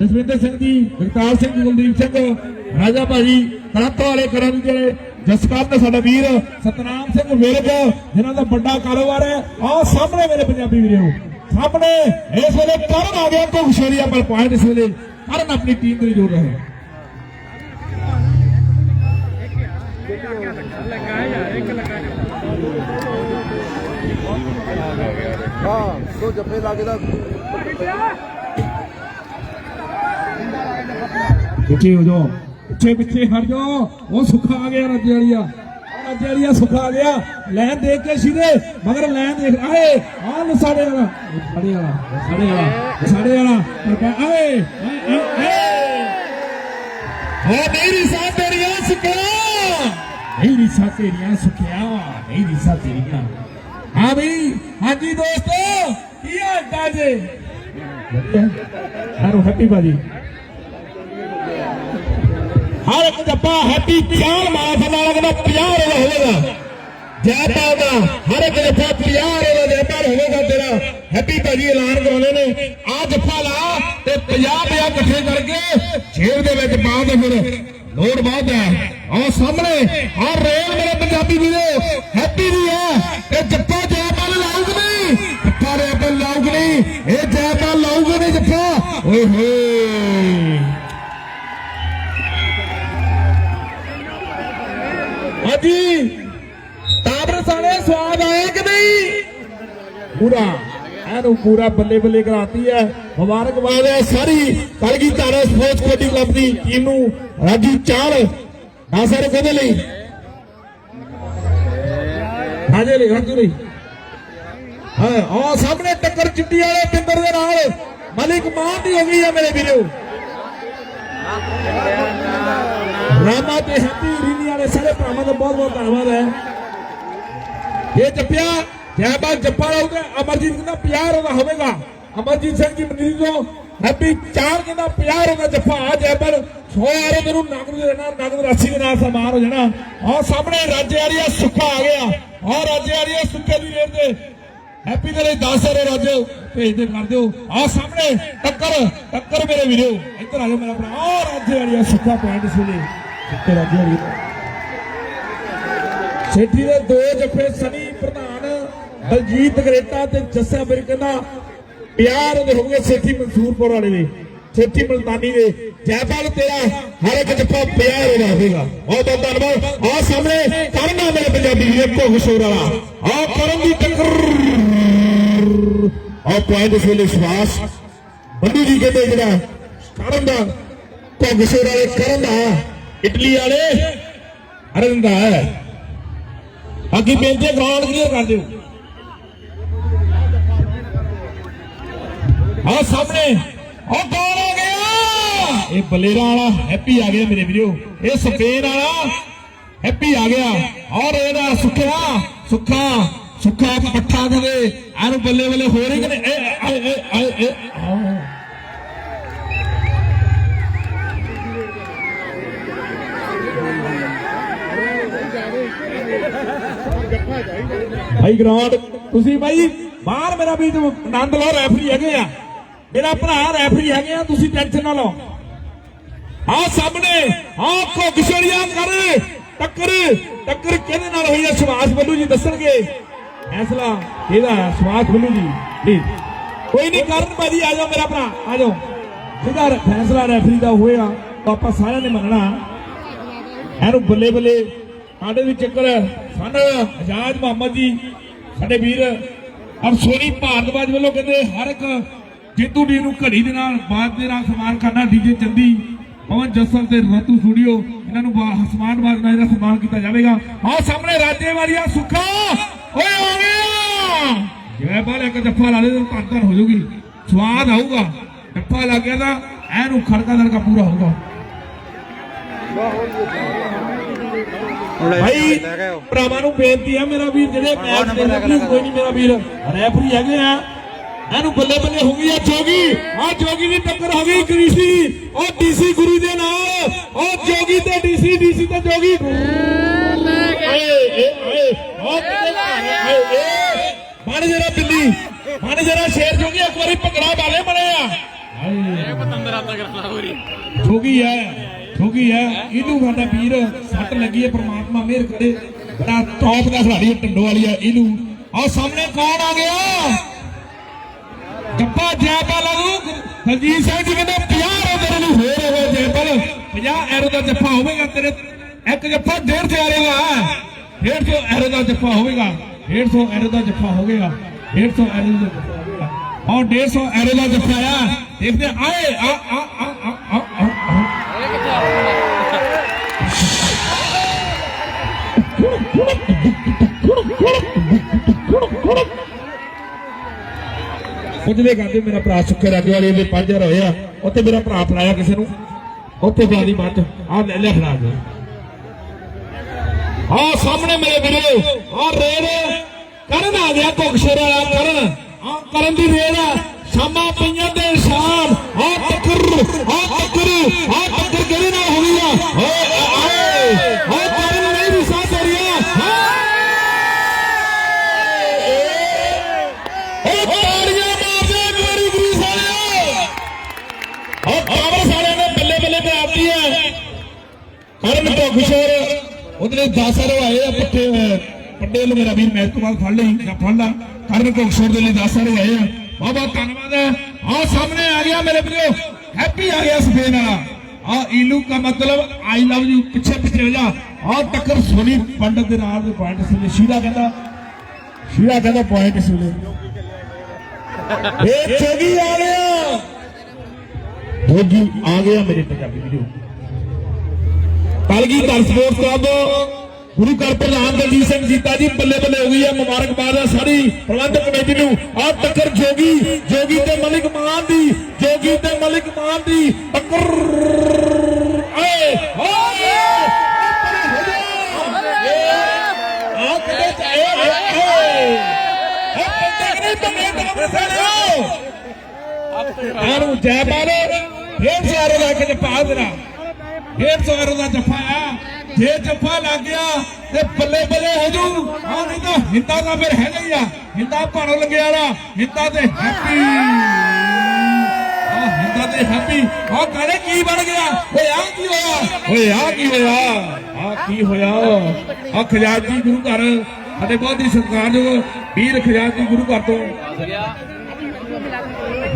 ਜਸਵਿੰਦਰ ਸਿੰਘ ਜੀ ਜਗਤਾਰ ਸਿੰਘ ਕੁਲਦੀਪ ਸਿੰਘ ਰਾਜਾ ਭਾਜੀ ਕਰਾਤੋ ਵਾਲੇ ਕਰਨ ਜਿਹੜੇ ਜਸਕਰਨ ਸਾਡਾ ਵੀਰ ਸਤਨਾਮ ਸਿੰਘ ਵਿਰਗ ਜਿਨ੍ਹਾਂ ਦਾ ਵੱਡਾ ਕਾਰੋਬਾਰ ਹੈ ਆਹ ਸਾਹਮਣੇ ਮੇਰੇ ਪੰਜਾਬੀ ਵੀਰੋ ਸਾਹਮਣੇ ਇਸ ਵੇਲੇ ਕਰਨ ਆ ਗਿਆ ਕੋਸ਼ੇਰੀਆ ਪਰ ਪੁਆਇੰਟ ਇਸ ਵੇਲੇ ਕਰਨ ਆਪਣੀ ਟੀਮ ਦੇ ਜੋੜ ਰਹੇ ਹਾਂ ਦੋ ਜੱਫੇ ਲੱਗਦਾ ਪਿੱਛੇ ਹੋ ਜਾਓ। ਪਿੱਛੇ ਪਿੱਛੇ ਹਟ ਜਾਓ। ਉਹ ਸੁੱਖਾ ਆ ਗਿਆ ਰੱਜੇ ਵਾਲੀਆ। ਰੱਜੇ ਵਾਲੀਆ ਸੁੱਖਾ ਆ ਗਿਆ। ਲੈਣ ਦੇਖ ਕੇ ਸਿੱਧੇ ਮਗਰ ਲੈਣ ਦੇਖ ਆਏ ਆਹ ਨਸਾੜੇ ਵਾਲਾ। ਸਾਡੇ ਵਾਲਾ ਸਾਡੇ ਵਾਲਾ ਸਾਡੇ ਵਾਲਾ। ਆਏ ਆਏ, ਹੋ ਮੇਰੀ ਸਾਹ ਤੇਰੀਆਂ ਸੁਖਿਆ। ਮੇਰੀ ਸਾਹ ਤੇਰੀਆਂ ਸੁੱਖਿਆ ਮੇਰੀ ਸਾਹ ਤੇਰੀਆਂ। ਹਾਂ ਬਈ ਹਾਂਜੀ ਦੋਸਤੋ ਕੀ ਹਾਲ ਚਾਲ ਜੀ? ਹੈਲੋ ਹੈਪੀ ਬਾਜੀ ਹਰ ਇੱਕ ਜੱਪਾ ਹੈਪੀ 50 ਮਾਫ ਨਾਲ ਕਹਿੰਦਾ 50 ਰੁਪਏ ਹੋਵੇਗਾ। ਜੈ ਪਾਲ ਦਾ ਹਰ ਇੱਕ ਜੱਫਾ 50 ਰੁਪਏ ਦਾ ਜੈਪਾਲ ਹੋਵੇਗਾ ਤੇਰਾ। ਹੈਪੀ ਭਾਜੀ ਐਲਾਨ ਕਰਾਉਂਦੇ ਨੇ। ਆ ਜੱਫਾ ਲਾ ਤੇ 50 ਰੁਪਏ ਇਕੱਠੇ ਕਰਕੇ ਜੇਬ ਦੇ ਵਿੱਚ ਪਾ ਦੇ ਫਿਰ। ਲੋੜ ਬਹੁਤ ਹੈ। ਆ ਸਾਹਮਣੇ ਆ ਰੇਲ ਮੇਰੇ ਪੰਜਾਬੀ ਵੀਰੋ ਹੈਪੀ ਦੀ ਹੈ। ਇਹ ਜੈਪਾਲ ਲਾਉਗ ਨਹੀਂ ਜੱਫਾ ਓਏ ਹੋਏ। ਹਾਂਜੀ। ਤਾਬਰ ਸਾਲੇ, ਸਵਾਦ ਆਇਆ ਕਿ ਨਹੀਂ? ਪੂਰਾ। ਐਨੂੰ ਪੂਰਾ ਬੱਲੇ ਬੱਲੇ ਕਰਾਤੀ ਹੈ ਮੁਬਾਰਕਬਾਦ ਹੈ ਸਾਰੀ। ਕਲਗੀ ਧਾਰਾ ਸਪੋਰਟਸ ਕਬੱਡੀ ਕਲੱਬ ਦੀ ਟੀਮ ਨੂੰ? ਰਾਜੂ ਚਾਲ। ਨਾਸਰ ਕੋਦੇ ਲਈ। ਹਾਜੇ ਲਈ, ਰਾਜੂ ਲਈ। ਹਾਂ ਸਾਹਮਣੇ ਟੱਕਰ ਚਿੱਟੀ ਵਾਲੇ ਪਿੰਦਰ ਦੇ ਨਾਲ। ਮਲਿਕ ਮਾਨ ਦੀ ਹੋ ਗਈ ਹੈ ਮੇਰੇ ਵੀਰੋ। ਰਾਮਾ ਤੇ ਹੈਪੀ ਰੀਨੀ ਵਾਲੇ ਸਾਰੇ ਭਰਾਵਾਂ ਦਾ ਬਹੁਤ ਬਹੁਤ ਧੰਨਵਾਦ ਹੈ। ਇਹ ਜੱਪਿਆ, ਜੈ ਬਾ ਜੱਪਾ ਲਾਉਂਦਾ ਅਮਰਜੀਤ ਕਹਿੰਦਾ 50 ਰੁਪਏ ਹੋਵੇਗਾ। ਅਮਰਜੀਤ ਸਿੰਘ ਜੀ ਮਨੀਤ ਤੋਂ ਹੈਪੀ ਚਾਰ ਕਹਿੰਦਾ 50 ਰੁਪਏ ਦਾ ਜੱਫਾ ਆ ਜੈ ਪਰ 100 ਆਰੇ ਤੈਨੂੰ ਨਗਦ ਦੇ ਦੇਣਾ ਨਗਦ ਰਾਸ਼ੀ ਦੇ ਨਾਲ ਸਮਾਨ ਹੋ ਜਾਣਾ। ਔਰ ਸਾਹਮਣੇ ਰਾਜੇ ਆ ਸੁੱਖਾ ਆ ਗਿਆ। ਆਹ ਰਾਜੇ ਆ ਸੁੱਕੇ ਦੀ ਰੇਟ ਤੇ ਹੈਪੀ ਦੇ ਲਈ 10 ਆਰੇ ਭੇਜ ਦੇ ਕਰ ਦਿਓ। ਆਹ ਸਾਹਮਣੇ ਟੱਕਰ ਟੱਕਰ ਮੇਰੇ ਵੀਰੋ। ਇੱਧਰ ਆ ਜਾਓ ਮੇਰਾ ਭਰਾ। ਆਹ ਰਾਜੇ ਵਾਲੀਆ ਸੁੱਖਾ ਪੁਆਇੰਟ ਇਸ ਵੇਲੇ ਰਾਜੇ ਵਾਲੀ। ਸੇਠੀ ਦੇ ਦੋ ਜੱਫੇ ਸਨੀ ਪ੍ਰਧਾਨ ਬਲਜੀਤ ਗਰੇਟਾ ਤੇ ਜੱਸਾ ਬਿਰ ਕਹਿੰਦਾ, ਪਿਆਰ ਦੇ ਹੋਣਗੇ ਸੇਠੀ ਮਨਸੂਰਪੁਰ ਵਾਲੇ ਦੇ। ਸੇਠੀ ਮਲਤਾਨੀ ਦੇ। ਜੈਪਾਲ ਤੇਰਾ, ਹਰ ਇੱਕ ਜੱਫਾ ਪਿਆਰ ਹੋ ਹੋਵੇਗਾ। ਬਹੁਤ ਬਹੁਤ ਧੰਨਵਾਦ। ਆ ਸਾਹਮਣੇ ਕਰਨਾ ਮੇਰੇ ਪੰਜਾਬੀ ਵੀਰੇ ਭੁਗ ਵਾਲਾ। ਆ ਕਰਨ ਦੀ ਟੱਕਰ। ਆ ਪੁਆਇੰਟ ਇਸ ਵੇਲੇ ਵਿਸ਼ਵਾਸ ਬੰਦੂ ਜੀ ਕਹਿੰਦੇ ਜਿਹੜਾ ਕਰਨ ਦਾ ਭੁਗ ਵਾਲੇ ਕਰਨ ਦਾ ਇਟਲੀ ਵਾਲੇ ਅਰਨ ਦਾ ਹੈ। ਬੇਨਤੀ ਗਰਾਊਂਡ ਕਲੀਅਰ ਕਰ ਦਿਓ। ਆ ਸਾਹਮਣੇ ਉਹ ਗੋਲ ਹੋ ਗਿਆ? ਇਹ ਬਲੇਰਾ ਵਾਲਾ ਹੈਪੀ ਆ ਗਿਆ ਮੇਰੇ ਵੀਰੋ। ਇਹ ਸਪੇਨ ਵਾਲਾ ਹੈਪੀ ਆ ਗਿਆ। ਔਰ ਇਹਦਾ ਸੁੱਖਿਆ ਸੁੱਖਾ। ਸੁੱਖਾ ਪੱਠਾ ਕਹਿੰਦੇ ਇਹਨੂੰ ਬੱਲੇ ਬੱਲੇ ਹੋ ਰਹੇ ਕਹਿੰਦੇ ਇਹ ਇਹ ਇਹ ਇਹ, ਆਹ ਭਾਈ ਗਰਾਊਂਡ ਤੁਸੀਂ ਭਾਈ ਬਾਹਰ ਮੇਰਾ ਵੀ ਆਨੰਦ ਲਓ ਰੈਫਰੀ ਹੈਗੇ ਆ। ਮੇਰਾ ਭਰਾ ਰੈਫਰੀ ਹੈਗੇ ਆ, ਤੁਸੀਂ ਟੈਨਸ਼ਨ ਨਾ ਲਓ। ਆ ਸਾਹਮਣੇ ਆ ਘੁੱਗਛੜੀਆਂ ਕਰ, ਟੱਕਰ ਟੱਕਰ ਕਿਹਦੇ ਨਾਲ ਹੋਈ ਹੈ ਸੁਭਾਸ਼ ਬੱਲੂ ਜੀ ਦੱਸਣਗੇ। ਫੈਸਲਾ ਇਹਦਾ ਹੈ ਸੁਭਾਸ਼ ਬੱਲੂ ਜੀ ਪਲੀਜ਼ ਕੋਈ ਨਹੀਂ ਕਰਨ ਭਾਜੀ, ਆ ਜਾਓ ਮੇਰਾ ਭਰਾ, ਆ ਜਾਓ। ਸਿੱਧਾ ਫੈਸਲਾ ਰੈਫਰੀ ਦਾ ਹੋਇਆ ਆਪਾਂ ਸਾਰਿਆਂ ਨੇ ਮੰਨਣਾ। ਇਹਨੂੰ ਬੱਲੇ ਬੱਲੇ, ਸਾਡੇ ਵੀ ਚੱਕਰ ਸਨ ਆਜ਼ਾਦ ਮੁਹੰਮਦ ਜੀ, ਸਾਡੇ ਵੀਰ। ਔਰ ਸੋਨੀ ਭਾਰਦਵਾਜ ਵੱਲੋਂ ਕਹਿੰਦੇ, ਹਰ ਇੱਕ ਜੇਤੂ ਡੀ ਨੂੰ ਘੜੀ ਦੇ ਨਾਲ ਬਾਤ ਦੇ ਨਾਲ ਸਨਮਾਨ ਕਰਨਾ, ਡੀਜੇ ਚੰਦੀ, ਪਵਨ ਜੱਸਲ ਤੇ ਰਤੂ ਸਟੂਡੀਓ। ਇਹਨਾਂ ਨੂੰ ਬਾ- ਸਨਮਾਨ ਬਾਦ ਨਾਲ ਇਹਦਾ ਸਨਮਾਨ ਕੀਤਾ ਜਾਵੇਗਾ। ਆਹ ਸਾਹਮਣੇ ਰਾਜੇ ਵਾਲੀਆ ਸੁੱਖਾ! ਓਏ ਆ ਜਿਵੇਂ ਬਾਲ ਇੱਕ ਜੱਫਾ ਲਾ ਦੇ ਤਾਂ ਧੰਨ ਹੋ ਜਾਊਗੀ। ਸਵਾਦ ਆਊਗਾ। ਜੱਫਾ ਲੱਗ ਗਿਆ ਤਾਂ ਐਨੂੰ ਖੜਕਾ ਦੜਕਾ ਪੂਰਾ ਹੋਊਗਾ। ਭਾਈ ਭਰਾਵਾਂ ਨੂੰ ਬੇਨਤੀ ਹੈ ਮੇਰਾ ਵੀਰ ਜਿਹੜੇ ਮੈਚ ਦੇ ਪਲੀਜ਼ ਕੋਈ ਨਹੀਂ ਮੇਰਾ ਵੀਰ। ਰੈਫਰੀ ਹੈਗੇ ਆ। ਇਹਨੂੰ ਬੱਲੇ ਬੱਲੇ ਹੋ ਗਈ ਆ ਜੋਗੀ। ਆ ਜੋਗੀ ਵੀਰ, ਸੱਟ ਲੱਗੀ ਹੈ, ਪ੍ਰਮਾਤਮਾ ਮਿਹਰ ਕਰੇ। ਬੜਾ ਟੌਪ ਦਾ ਖਿਡਾਰੀ ਟੰਡੋ ਵਾਲੀ ਹੈ ਇਹਨੂੰ। ਆਹ ਸਾਹਮਣੇ ਕੌਣ ਆ ਗਿਆ? ਜੱਪਾ ਜੈਪਾਲ ਨੂੰ ਦਲਜੀਤ ਸਿੰਘ ਜੀ ਕਹਿੰਦੇ 50 ਐਰੋ ਤੇਰੇ ਨੂੰ ਹੋਰ ਹੋਵੇ ਜੈਪਾਲ। 50 ਐਰੋ ਦਾ ਜੱਫਾ ਹੋਵੇਗਾ ਤੇਰੇ। ਇੱਕ ਜੱਫਾ 150 ਐਰੋ ਦਾ ਹੈ। 150 ਐਰੋ ਦਾ ਜੱਫਾ ਹੋਵੇਗਾ। 150 ਐਰੋ ਦਾ ਜੱਫਾ ਹੋਵੇਗਾ 150 ਐਰੋ ਦਾ ਜੱਫਾ ਹੋਵੇਗਾ ਔਰ 150 ਐਰੋ ਦਾ ਜੱਫਾ ਆ। ਦੇਖਦੇ ਆਏ ਆ ਆ। ਪੁੱਛਦੇ ਕਰਦੇ ਮੇਰਾ ਭਰਾ ਸੁੱਕੇ ਰਾਜੂ ਵਾਲੇ ਦੇ 5000 ਹੋਏ ਉੱਥੇ ਮੇਰਾ ਭਰਾ ਫੜਾਇਆ ਕਿਸੇ ਨੂੰ। ਉੱਥੇ ਬਾਦੀ ਮੱਤ ਆ ਲੈ ਲੈ ਫੜਾ ਦੇ। ਆ ਸਾਹਮਣੇ ਮੇਰੇ ਵੀਰੋ ਆ। ਰੇਡ ਕਰਨ ਆ ਗਿਆ ਕੋਕਸ਼ੇਰ ਵਾਲਾ ਕਰਨ। ਆ ਕਰਨ ਦੀ ਰੇਡ ਸ਼ਾਮਾਂ ਪਈਆਂ ਦੇ ਸ਼ਾਮ। ਆ ਟੱਕਰ ਆ ਟੱਕਰ ਆ ਟੱਕਰ ਕਿਹਦੇ ਨਾਲ ਹੋ ਆ? ਓਏ ਆਏ। ਕਰਨ ਭੋਗਸ਼ੋਰ ਉਹਦੇ 10 ਰੋ ਆ ਪੱਟੇ ਪੱਡੇ ਨੂੰ ਮੇਰਾ ਵੀਰ ਮੈਚ ਤੋਂ ਬਾਅਦ ਫੜ ਲਈ, ਜਾਂ ਫੜ ਲਾ। ਕਰਨ ਭੋਗਸ਼ੋਰ ਦੇ ਲਈ 10 ਰੋ ਆ। ਬਹੁਤ ਬਹੁਤ ਧੰਨਵਾਦ ਹੈ। ਆਹ ਸਾਹਮਣੇ ਆ ਗਿਆ ਮੇਰੇ ਵੀਰੋ। ਹੈਪੀ ਆ ਗਿਆ ਸਫੇਦ ਵਾਲਾ ਆ ਈਲੂ ਦਾ ਮਤਲਬ ਆਈ ਲਵ ਯੂ ਪਿੱਛੇ ਪਿੱਛੇ ਹੋ ਜਾ। ਆ ਟੱਕਰ ਸੋਨੀ ਪੰਡਤ ਦੇ ਨਾਲ ਦੇ ਪੁਆਇੰਟ ਸੀ ਸ਼ੀਰਾ ਕਹਿੰਦਾ ਸ਼ੀਰਾ ਕਹਿੰਦਾ ਪੁਆਇੰਟ ਸੀ ਇਹ ਚੋਗੀ ਆ ਗਿਆ। ਭੋਗੀ ਆ ਗਿਆ ਮੇਰੇ ਪੰਜਾਬੀ ਵੀਡੀਓ ਕਲਗੀ ਧਰ ਸਪੋਰਟਸ ਕਲੱਬ ਗੁਰੂ ਘਰ ਪ੍ਰਧਾਨ ਦਲਜੀਤ ਸਿੰਘ ਜੀਤਾ ਜੀ ਬੱਲੇ ਬੱਲੇ ਹੋ ਗਈ ਹੈ ਮੁਬਾਰਕਬਾਦ ਹੈ ਸਾਰੀ ਪ੍ਰਬੰਧਕ ਕਮੇਟੀ ਨੂੰ ਆ ਟੱਕਰ ਜੋਗੀ ਜੋਗੀ ਤੇ ਮਲਿਕ ਮਾਨ ਦੀ ਜੋਗੀ ਤੇ ਮਲਿਕ ਮਾਨ ਦੀ ਟੱਕਰ ਏ ਹੋਏ ਆ ਕਿਹੜੇ ਚਾਏ ਏ ਆ ਕਿੰਨੇ ਨਹੀਂ ਬੰਦੇ ਤੈਨੂੰ ਫੜਿਓ ਆਨੂੰ ਜੈ ਬਾਲੋ ਫੇਰ ਸਾਰੇ ਲਾ ਕੇ ਜਪਾ ਫੇਰ ਸਾਰੇ ਦਾ ਜਫਾ ਆ। ਜੇ ਜਫਾ ਲੱਗ ਗਿਆ ਤੇ ਬੱਲੇ ਬੱਲੇ ਹੋ ਜੂ। ਆ ਨਹੀਂ ਤਾਂ ਹਿੰਦਾ ਦਾ ਫਿਰ ਹੈਗਾ ਹੀ ਆ। ਹਿੰਦਾ ਭਾਣੋ ਲੱਗਿਆ ਨਾ ਹਿੰਦਾ ਤੇ ਹੈਪੀ। ਆ ਹਿੰਦਾ ਤੇ ਹੈਪੀ। ਆ ਕਹਦੇ ਕੀ ਬਣ ਗਿਆ? ਓਏ ਆ ਕੀ ਹੋਇਆ? ਓਏ ਆ ਕੀ ਹੋਇਆ? ਆ ਕੀ ਹੋਇਆ? ਆ ਖਜ਼ਾਨਜੀ ਗੁਰੂ ਘਰ। ਸਾਡੇ ਬਹੁਤ ਹੀ ਸਤਿਕਾਰਯੋਗ ਵੀਰ ਖਜ਼ਾਨਜੀ ਗੁਰੂ ਘਰ ਤੋਂ।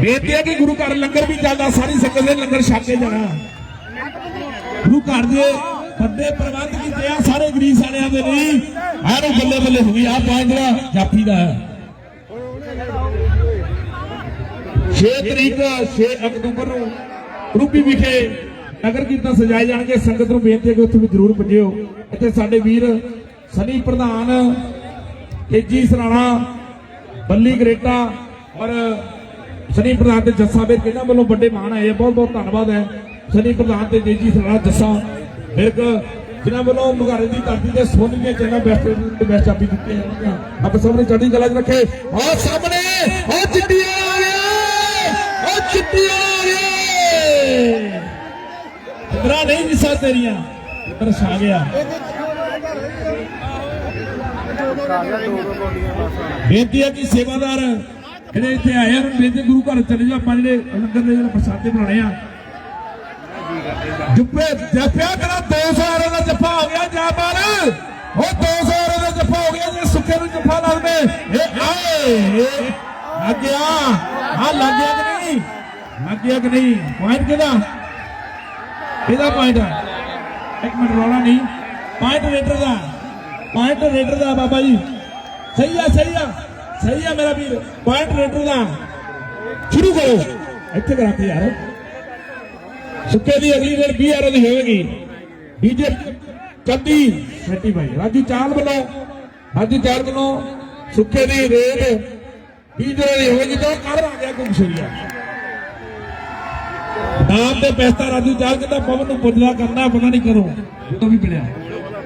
ਬੇਨਤੀ ਹੈ ਕਿ ਗੁਰੂ ਘਰ ਲੰਗਰ ਵੀ ਚੱਲਦਾ, ਸਾਰੀ ਸੰਗਤ ਦੇ ਲੰਗਰ ਛਕ ਕੇ ਜਾਣਾ। ਗੁਰੂ ਘਰ ਦੇ ਵੱਡੇ ਪ੍ਰਬੰਧ ਕੀਤੇ ਆ, ਸਾਰੇ ਗਰੀਸ ਵਾਲਿਆਂ ਦੇ ਨਹੀਂ ਐਨੂੰ ਬੱਲੇ ਬੱਲੇ ਹੋ ਗਈ ਆ ਪੰਜ ਜਾਫੀ ਦਾ। 6 ਤਰੀਕ 6 ਅਕਤੂਬਰ ਨੂੰ ਰੂਪੀ ਵਿਖੇ ਨਗਰ ਕੀਰਤਨ ਸਜਾਏ ਜਾਣਗੇ। ਸੰਗਤ ਨੂੰ ਬੇਨਤੀ ਹੈ ਕਿ ਉੱਥੇ ਵੀ ਜ਼ਰੂਰ ਪੁੱਜਿਓ। ਇੱਥੇ ਸਾਡੇ ਵੀਰ ਸਨੀ ਪ੍ਰਧਾਨ ਤੇਜੀ ਸਰਾਣਾ, ਬੱਲੀ ਗਰੇਟਾ ਔਰ ਸਨੀ ਪ੍ਰਧਾਨ ਤੇ ਜੱਸਾ ਵੀਰ ਕਿਹਨਾਂ ਵੱਲੋਂ ਵੱਡੇ ਮਾਣ ਆਏ ਬਹੁਤ ਬਹੁਤ ਧੰਨਵਾਦ ਹੈ। ਸਨੀ ਪ੍ਰਧਾਨ ਤੇ ਤੇਜੀ ਸਰਾਣਾ ਦੱਸਾਂ। ਮਿਰਕ ਜਿਨ੍ਹਾਂ ਵੱਲੋਂ ਮੁਗਾਰੇ ਦੀ ਧਰਤੀ ਤੇ ਸੋਨੇ ਦੀਆਂ ਚੈਨਾਂ ਬੈਸਟ ਤੇ ਬੈਸਟ ਚਾਬੀ ਦਿੱਤੀਆਂ ਜਾਂਦੀਆਂ ਆਪ ਸਭ ਨੇ ਚੜ੍ਹਦੀ ਕਲਾ 'ਚ ਰੱਖੇ। ਆ ਸਾਹਮਣੇ ਆ ਚਿੱਟੀਆਂ ਆ ਗਿਆ ਆ ਚਿੱਟੀਆਂ ਆ ਗਿਆ ਤੇਰਾ ਨਹੀਂ ਵਿਸਾ ਤੇਰੀਆਂ। ਇੱਧਰ ਛਾ ਗਿਆ। ਬੇਨਤੀ ਹੈ ਕਿ ਸੇਵਾਦਾਰ ਜਿਹੜੇ ਇੱਥੇ ਆਏ ਹਨ ਬੇਨਤੀ ਗੁਰੂ ਘਰ ਚਲੇ ਜਾਓ। ਆਪਾਂ ਜਿਹੜੇ ਲੰਗਰ ਦੇ ਜਿਹੜੇ ਪ੍ਰਸਾਦੇ ਬਣਾਉਣੇ ਆ ਜੁੱਪੇ ਜੱਫਿਆ ਤੇਰਾ 200 ਐਰੋ ਦਾ ਜੱਫਾ ਹੋ ਗਿਆ ਜਾ ਬਾਰ ਉਹ 200 ਐਰੋ ਦਾ ਜੱਫਾ ਹੋ ਗਿਆ ਜੇ ਸੁੱਕੇ ਨੂੰ ਜੱਫਾ ਲਾ ਦੇ ਇਹ ਆਏ ਇਹ ਲੱਗ ਗਿਆ ਹਾਂ ਲੱਗ ਗਿਆ ਕਿ ਨਹੀਂ ਲੱਗ ਗਿਆ ਕਿ ਨਹੀਂ ਪੁਆਇੰਟ ਕਿਹਦਾ ਕਿਹਦਾ ਪੁਆਇੰਟ ਆ ਇੱਕ ਮਿੰਟ ਰੋਲਾ ਨਹੀਂ ਪੁਆਇੰਟ ਰੇਡਰ ਦਾ ਪੁਆਇੰਟ ਰੇਡਰ ਦਾ ਬਾਬਾ ਜੀ ਸਹੀ ਆ ਸਹੀ ਆ ਸਹੀ ਆ ਮੇਰਾ ਵੀਰ ਪੁਆਇੰਟ ਰੇਡਰ ਦਾ ਸ਼ੁਰੂ ਕਰੋ ਇੱਥੇ ਕਰਾ ਕੇ ਯਾਰ ਸੁੱਕੇ ਦੀ ਅਗਲੀ ਰੇਡ 20 ਆਰੋ ਦੀ ਹੋਵੇਗੀ। ਡੀਜੇ ਕੱਦੀ। ਛੱਟੀ ਭਾਈ। ਰਾਜੂ ਚਾਲ ਵੱਲੋਂ ਰਾਜੂ ਚਾਲ ਵੱਲੋਂ ਸੁੱਕੇ ਦੀ ਰੇਡ 20 ਆਰੋ ਦੀ ਹੋਵੇਗੀ ਤਾਂ ਕਰ ਆ ਗਿਆ ਕੁਮਸ਼ਰੀਆ ਨਾਮ ਤੇ ਪੈਸਾ ਰਾਜੂ ਚਾਲ ਕਹਿੰਦਾ ਪਵਨ ਨੂੰ ਪੁੱਜਦਾ ਕਰਨਾ ਪਤਾ ਨਹੀਂ ਕਰੋ ਉਹ ਵੀ ਮਿਲਿਆ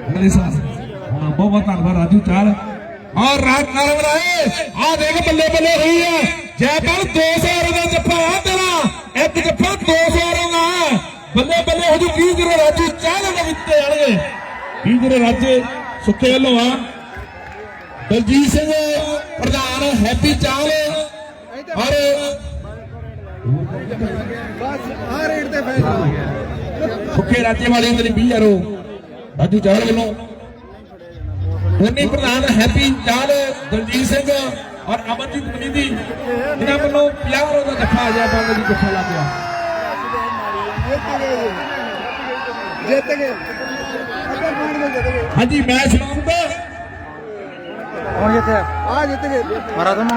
ਮੇਰੇ ਸਾਥ ਹਾਂ ਬਹੁਤ ਬਹੁਤ ਧੰਨਵਾਦ ਰਾਜੂ ਚਾਲ। ਔਰ ਰਾਤ ਨਾਲ ਬਣਾਏ। ਆ ਦੇਖ ਬੱਲੇ ਬੱਲੇ ਹੋਈ ਹੈ ਜੈਪਾਲ 200 ਰੁਪਏ ਦਾ ਜੱਫਾ ਆ ਤੇਰਾ। ਇੱਕ ਜੱਫਾ 200 ਰੁਪਏ ਬੱਲੇ ਬੱਲੇ ਹੋ ਜੂ 20 ਜਿਹੜੇ ਰਾਜੂ ਚਾਲ ਦੇ ਵਿੱਚ ਆਣਗੇ। 20 ਜਿਹੜੇ ਰਾਜੇ ਸੁੱਕੇ ਵੱਲੋਂ ਆ। ਦਲਜੀਤ ਸਿੰਘ ਪ੍ਰਧਾਨ, ਹੈਪੀ ਚਾਲ। ਔਰ ਬਸ ਆ ਰੇਟ ਤੇ ਫੈਸਲਾ ਮੁਖੇ ਰਾਜੇ ਵਾਲੇ ਮੇਰੀ 20 ਯਾਰੋ ਰਾਜੂ ਚਾਹਲ ਵੱਲੋਂ। ਉਨੀ ਪ੍ਰਧਾਨ, ਹੈਪੀ ਚਾਹਲ ਦਲਜੀਤ ਸਿੰਘ ਔਰ ਅਮਰਜੀਤ ਮਨੀਦੀ ਇਹਨਾਂ ਵੱਲੋਂ 50 ਯਾਰੋ ਦਾ ਜੱਫਾ ਆ ਗਿਆ ਬਾਬਾ ਜੀ ਜੱਫਾ ਲੱਗ ਗਿਆ। ਜਿੱਤ ਗਏ। ਹਾਂਜੀ ਮੈਚ ਸਮਾਪਤ ਹੁਣ ਜਿੱਤੇ ਆ ਜਿੱਤ ਗਏ। ਮਾਰਾਥਨ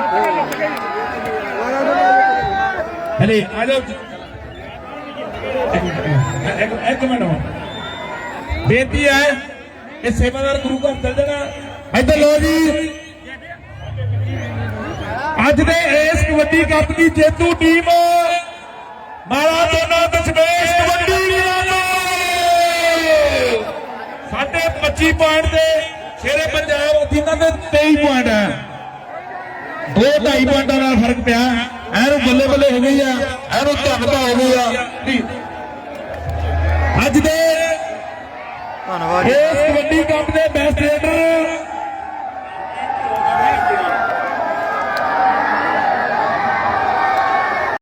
ਹਲੇ ਆ ਜਾਓ। ਇੱਕ- ਇੱਕ ਮਿੰਟ ਬੇਨਤੀ ਹੈ ਇਹ ਸੇਵਾਦਾਰ ਗੁਰੂ ਘਰ ਚੱਲ ਜਾਣਾ। ਇੱਧਰ ਲੋ ਜੀ। ਅੱਜ ਦੇ ਇਸ ਕਬੱਡੀ ਕੱਪ ਦੀ ਜੇਤੂ ਟੀਮ ਮਾਲਾ ਦੋਨਾ ਦਸ਼ਮੇਸ਼ ਕਬੱਡੀ ਸਾਡੇ 25 ਪੁਆਇੰਟ ਦੇ ਸ਼ੇਰੇ ਪੰਜਾਬ ਅਧੀਨਾਂ ਦੇ 23 ਪੁਆਇੰਟ ਹੈ। ਦੋ ਢਾਈ ਪੁਆਇੰਟਾਂ ਨਾਲ ਫ਼ਰਕ ਪਿਆ। ਐਨੂੰ ਬੱਲੇ ਬੱਲੇ ਹੋ ਗਈ ਆ। ਐਨੂੰ ਧੰਨਤਾ ਹੋ ਗਈ ਆ। ਅੱਜ ਦੇ ਧੰਨਵਾਦ ਇਸ ਕਬੱਡੀ ਕੱਪ ਦੇ ਬੈਸਟ ਰੇਡਰ